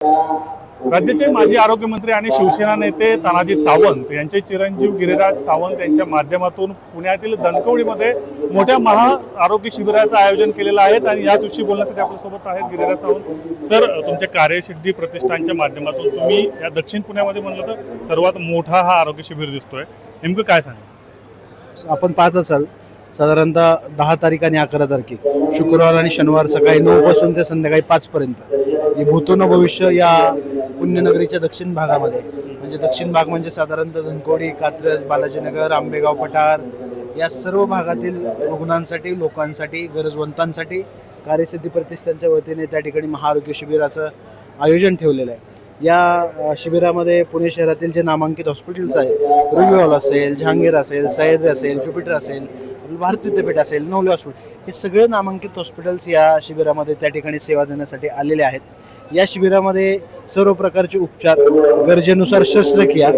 राज्याचे माजी आरोग्यमंत्री आणि शिवसेना नेते तानाजी सावंत यांचे चिरंजीव गिरिराज सावंत यांच्या माध्यमातून पुण्यातील दणकवडीमध्ये मोठ्या महा आरोग्य शिबिराचं आयोजन केलेलं आहे. आणि याच दिवशी बोलण्यासाठी आपल्यासोबत आहेत गिरिराज सावंत. सर तुमच्या कार्यसिद्धी प्रतिष्ठानच्या माध्यमातून तुम्ही या दक्षिण पुण्यामध्ये म्हणलं तर सर्वात मोठा हा आरोग्य शिबिर दिसतोय. नेमकं काय सांगा आपण पाहत असाल साधारणतः दहा तारीख आणि अकरा तारखे शुक्रवार आणि शनिवार सकाळी नऊ पासून ते संध्याकाळी पाच पर्यंत. हे भविष्य या पुण्यनगरीच्या दक्षिण भागामध्ये म्हणजे दक्षिण भाग म्हणजे साधारणतः धनकोडी कात्रज बालाजीनगर आंबेगाव पठार या सर्व भागातील रुग्णांसाठी लोकांसाठी गरजवंतांसाठी कार्यसिद्धी प्रतिष्ठानच्या वतीने त्या ठिकाणी महाआरोग्य शिबिराचं आयोजन ठेवलेलं आहे. या शिबिरामध्ये पुणे शहरातील जे नामांकित हॉस्पिटल्स आहेत रुबी हॉल असेल जहांगीर असेल सह्याद्री असेल ज्युपिटर असेल भारत विद्यापीठ असेल नवले हॉस्पिटल हे सगळे नामांकित हॉस्पिटल्स या शिबिरामध्ये त्या ठिकाणी सेवा देण्यासाठी आलेले आहेत. या शिबिरामध्ये सर्व प्रकारचे उपचार गरजेनुसार शस्त्रक्रिया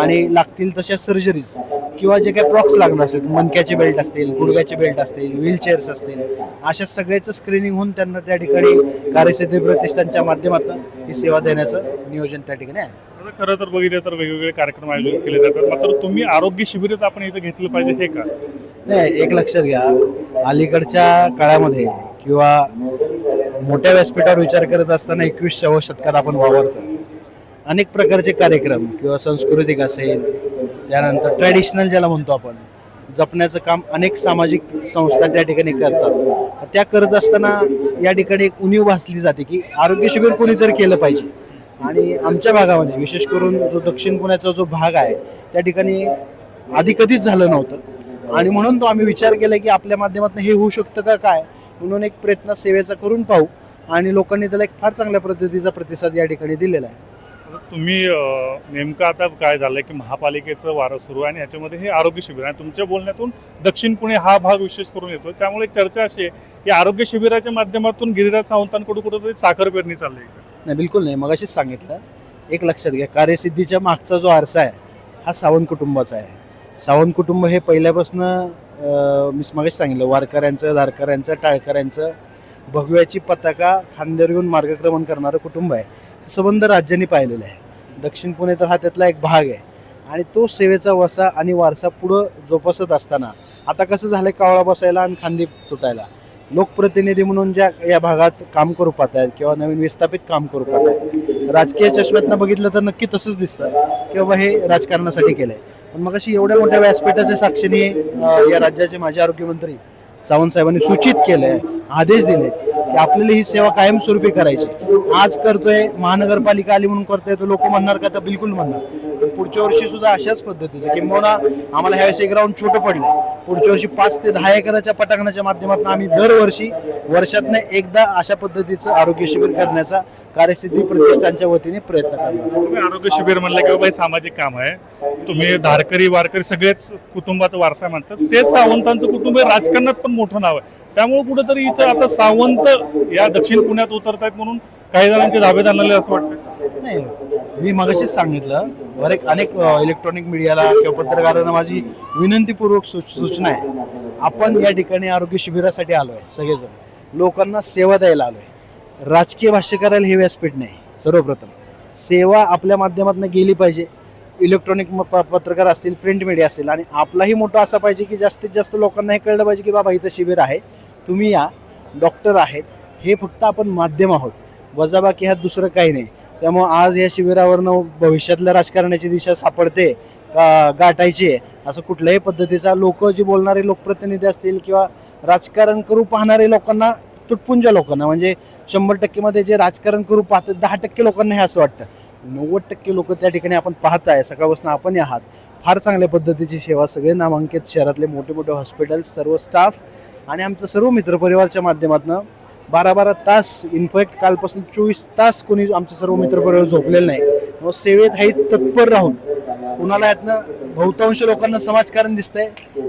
आणि लागतील तशा सर्जरीज किंवा जे काही प्रॉक्स लागणार असेल मनक्याचे बेल्ट असतील गुडघ्याचे बेल्ट असतील व्हीलचेअर्स असतील अशा सगळ्याचं स्क्रीनिंग होऊन त्यांना त्या ठिकाणी कार्यसिद्धी प्रतिष्ठानच्या माध्यमातून ही सेवा देण्याचं नियोजन त्या ठिकाणी आहे. खरं तर बघितलं तर वेगवेगळे कार्यक्रम आयोजित केले जातात मात्र तुम्ही आरोग्य शिबिरच आपण इथं घेतलं पाहिजे हे का? नाही एक लक्षात घ्या. अलीकडच्या काळामध्ये किंवा मोठ्या व्यासपीठावर विचार करत असताना एकवीसशे शतकात आपण वावरतो अनेक प्रकारचे कार्यक्रम किंवा सांस्कृतिक असेल त्यानंतर ट्रॅडिशनल ज्याला म्हणतो आपण जपण्याचं काम अनेक सामाजिक संस्था त्या ठिकाणी करतात. त्या करत असताना या ठिकाणी एक उणीव भासली जाते की आरोग्य शिबिर कोणीतरी केलं पाहिजे. आणि आमच्या भागामध्ये विशेष करून जो दक्षिण पुण्याचा जो भाग आहे त्या ठिकाणी आधी कधीच झालं नव्हतं. आणि म्हणून तो आम्ही विचार केला की आपल्या माध्यमातून हे होऊ शकतं का काय? म्हणून एक प्रयत्न सेवेचा करून पाहू आणि लोकांनी त्याला एक फार चांगल्या पद्धतीचा प्रतिसाद या ठिकाणी दिलेला आहे. तुम्ही नेमकं आता काय झालंय की महापालिकेचं वारं सुरू आहे आणि याच्यामध्ये हे आरोग्य शिबिर आहे. तुमच्या बोलण्यातून दक्षिण पुणे हा भाग विशेष करून येतो त्यामुळे एक चर्चा अशी आहे की आरोग्य शिबिराच्या माध्यमातून गिरिराज सावंतांकडून कुठेतरी साखर पेरणी चालली नाही बिलकुल नाही. मगाशीच सांगितलं. एक लक्षात घ्या. कार्यसिद्धीच्या मागचा जो आरसा आहे हा सावंत कुटुंबाचा आहे. सावंत कुटुंब हे पहिल्यापासून मी मगाशी सांगितलं वारकऱ्यांचं धारकऱ्यांचं टाळकऱ्यांचं भगव्याची पताका खांद्यावर घेऊन मार्गक्रमण करणारं कुटुंब आहे. हे संबंध राज्यांनी पाहिलेलं आहे. दक्षिण पुणे तर हा त्यातला एक भाग आहे. आणि तो सेवेचा वसा आणि वारसा पुढं जोपासत असताना आता कसं झालं कावळा बसायला आणि खांदी तुटायला? लोकप्रतिनिधी म्हणून ज्या या भागात काम करू पाहत आहेत किंवा नवीन विस्थापित काम करू पाहत आहेत राजकीय चष्म्यातनं बघितलं तर नक्की तसंच दिसतं की बाबा हे राजकारणासाठी केलं आहे पण मग अशी एवढ्या मोठ्या व्यासपीठाच्या साक्षीने या राज्याचे माजी आरोग्यमंत्री सावंत साहेबांनी सूचित केलंय आदेश दिलेत की आपल्याला ही सेवा कायमस्वरूपी करायची आज करतोय महानगरपालिका आली म्हणून करतोय तर लोक म्हणणार का? तर बिलकुल म्हणणार. पुढच्या वर्षी सुद्धा अशाच पद्धतीचं किंबहुना आम्हाला ह्यावेळेस एक ग्राउंड छोटं पडलं पुढच्या वर्षी पाच ते दहा एकराच्या पटांगणाच्या माध्यमातून आम्ही दरवर्षी वर्षातनं एकदा अशा पद्धतीचं आरोग्य शिबिर करण्याचा कार्यसिद्धी प्रतिष्ठानच्या वतीने प्रयत्न करणार आरोग्य शिबिर म्हणलं की बाबा सामाजिक काम आहे. तुम्ही धारकरी वारकरी सगळेच कुटुंबाचा वारसा म्हणतात तेच सावंतांचं कुटुंब राजकारणात पण मोठं नाव आहे. त्यामुळे कुठेतरी इथं आता सावंत या दक्षिण पुण्यात उतरत आहेत म्हणून काही जणांचे धाबे आणले असं वाटतं नाही. मी मगाशीच सांगितलं बरेच अनेक इलेक्ट्रॉनिक मीडियाला किंवा पत्रकारांना माझी विनंतीपूर्वक सू सूचना आहे. आपण या ठिकाणी आरोग्य शिबिरासाठी आलो आहे सगळेजण. लोकांना सेवा द्यायला आलो आहे राजकीय भाष्य करायला हे व्यासपीठ नाही सर्वप्रथम. सेवा आपल्या माध्यमातून गेली पाहिजे. इलेक्ट्रॉनिक म- प- पत्रकार असतील प्रिंट मीडिया असेल आणि आपलाही मोठा असा पाहिजे की जास्तीत जास्त लोकांना हे कळलं पाहिजे की बाबा इथं शिबिर आहे. तुम्ही या डॉक्टर आहेत. हे फक्त आपण माध्यम आहोत. वजाबाकी ह्यात दुसरं काही नाही. त्यामुळं आज या शिबिरावरनं भविष्यातल्या राजकारणाची दिशा सापडते गाठायची आहे असं कुठल्याही पद्धतीचा लोक जे बोलणारे लोकप्रतिनिधी असतील किंवा राजकारण करू पाहणारे लोकांना तुटपुंज लोकांना म्हणजे शंभर टक्केमध्ये जे राजकारण करू पाहतात दहा टक्के लोकांना हे असं वाटतं. नव्वद टक्के लोक त्या ठिकाणी आपण पाहताय सकाळपासून आपण आहात. फार चांगल्या पद्धतीची सेवा सगळे नामांकित शहरातले मोठे मोठे हॉस्पिटल्स सर्व स्टाफ आणि आमचं सर्व मित्रपरिवारच्या माध्यमातून बारा बारा तास इनफॅक्ट कालपासून चोवीस तास कोणी आमचं सर्व मित्रपरिवार झोपलेलं नाही. मग सेवेत हे तत्पर राहून कुणाला यातनं बहुतांश लोकांना समाजकारण दिसतंय.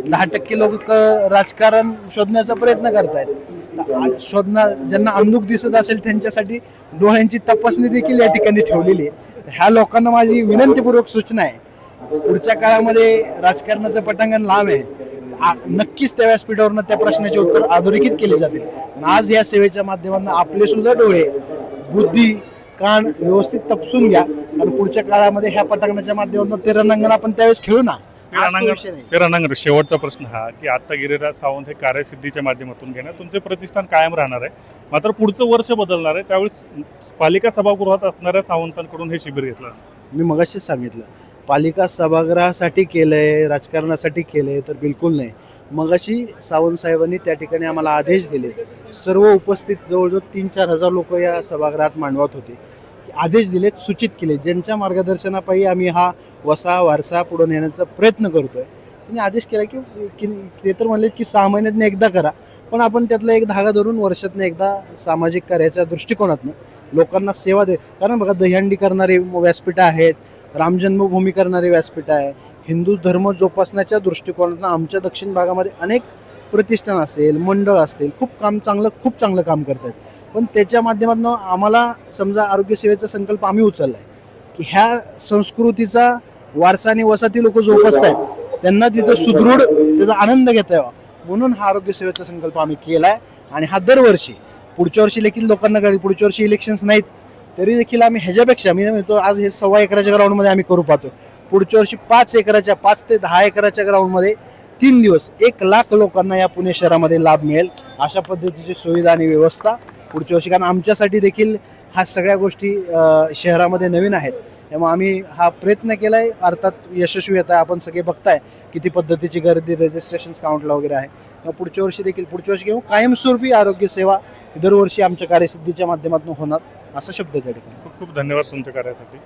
दहा टक्के लोक राजकारण शोधण्याचा प्रयत्न करतायत. शोधणार ज्यांना अंधुक दिसत असेल त्यांच्यासाठी डोळ्यांची तपासणी देखील या ठिकाणी ठेवलेली आहे. ह्या लोकांना माझी विनंतीपूर्वक सूचना आहे. पुढच्या काळामध्ये राजकारणाचं पटांगण लांब आहे. नक्कीच त्या व्यासपीठावरनं त्या प्रश्नाचे उत्तर अधोरेखित केले जातील. पण आज या सेवेच्या माध्यमातून आपले सुद्धा डोळे बुद्धी कान व्यवस्थित तपसून घ्या. कारण पुढच्या काळामध्ये ह्या पटांगणाच्या माध्यमातून ते रणांगण आपण त्यावेळेस खेळू ना. ते रणांगण शेवटचा प्रश्न हा की आता गिरिराज सावंत हे कार्यसिद्धीच्या माध्यमातून घेणार. तुमचे प्रतिष्ठान कायम राहणार आहे. मात्र पुढचं वर्ष बदलणार आहे. त्यावेळेस पालिका सभागृहात असणाऱ्या सावंतांकडून हे शिबिर घेतलं मी मगाशीच सांगितलं पालिका सभागृहासाठी केलं आहे राजकारणासाठी केलं आहे तर बिलकुल नाही. मगाशी अशी सावंतसाहेबांनी त्या ठिकाणी आम्हाला आदेश दिले सर्व उपस्थित जवळजवळ तीन चार हजार लोक या सभागृहात मांडवत होते. आदेश दिलेत सूचित केले. ज्यांच्या मार्गदर्शनापायी आम्ही हा वसा वारसा पुढे नेण्याचा प्रयत्न करतोय. त्यांनी आदेश केला की की ते तर म्हणले की सहा महिन्यातनं एकदा करा. पण आपण त्यातला एक धागा धरून वर्षातनं एकदा सामाजिक कार्याच्या दृष्टिकोनातनं लोकांना सेवा दे. कारण बघा दहीहंडी करणारे व्यासपीठं आहेत राम जन्मभूमी करणारे व्यासपीठ आहे हिंदू धर्म जोपासण्याच्या दृष्टिकोनातून आमच्या दक्षिण भागामध्ये अनेक प्रतिष्ठान असेल मंडळ असतील खूप काम चांगलं खूप चांगलं काम करत आहेत पण त्याच्या माध्यमातून आम्हाला समजा आरोग्यसेवेचा संकल्प आम्ही उचलला आहे की ह्या संस्कृतीचा वारसा आणि वसाती लोक जोपासत आहेत त्यांना तिथं सुदृढ त्याचा आनंद घेता यावा. म्हणून हा आरोग्यसेवेचा संकल्प आम्ही केला आहे आणि हा दरवर्षी पुढच्या वर्षी देखील लोकांना कळेल पुढच्या वर्षी इलेक्शन्स नाहीत तरी देखील आम्ही ह्याच्यापेक्षा मी म्हणतो आज हे सव्वा एकराच्या ग्राउंडमध्ये आम्ही करू पाहतो. पुढच्या वर्षी पाच एकराच्या पाच ते दहा एकराच्या ग्राउंडमध्ये तीन दिवस एक लाख लोकांना या पुणे शहरामध्ये लाभ मिळेल अशा पद्धतीची सुविधा आणि व्यवस्था पुढच्या वर्षी कारण आमच्यासाठी देखील ह्या सगळ्या गोष्टी शहरामध्ये नवीन आहेत. त्यामुळे आम्ही हा प्रयत्न केला आहे अर्थात यशस्वी येत आहे आपण सगळे बघताय किती पद्धतीची गर्दी रजिस्ट्रेशन काउंटला वगैरे आहे. तेव्हा पुढच्या वर्षी देखील पुढच्या वर्षी घेऊ. कायमस्वरूपी आरोग्य सेवा दरवर्षी आमच्या कार्यसिद्धीच्या माध्यमातून होणार असा शब्द त्या ठिकाणी. खूप खूप धन्यवाद तुमच्या कार्यासाठी.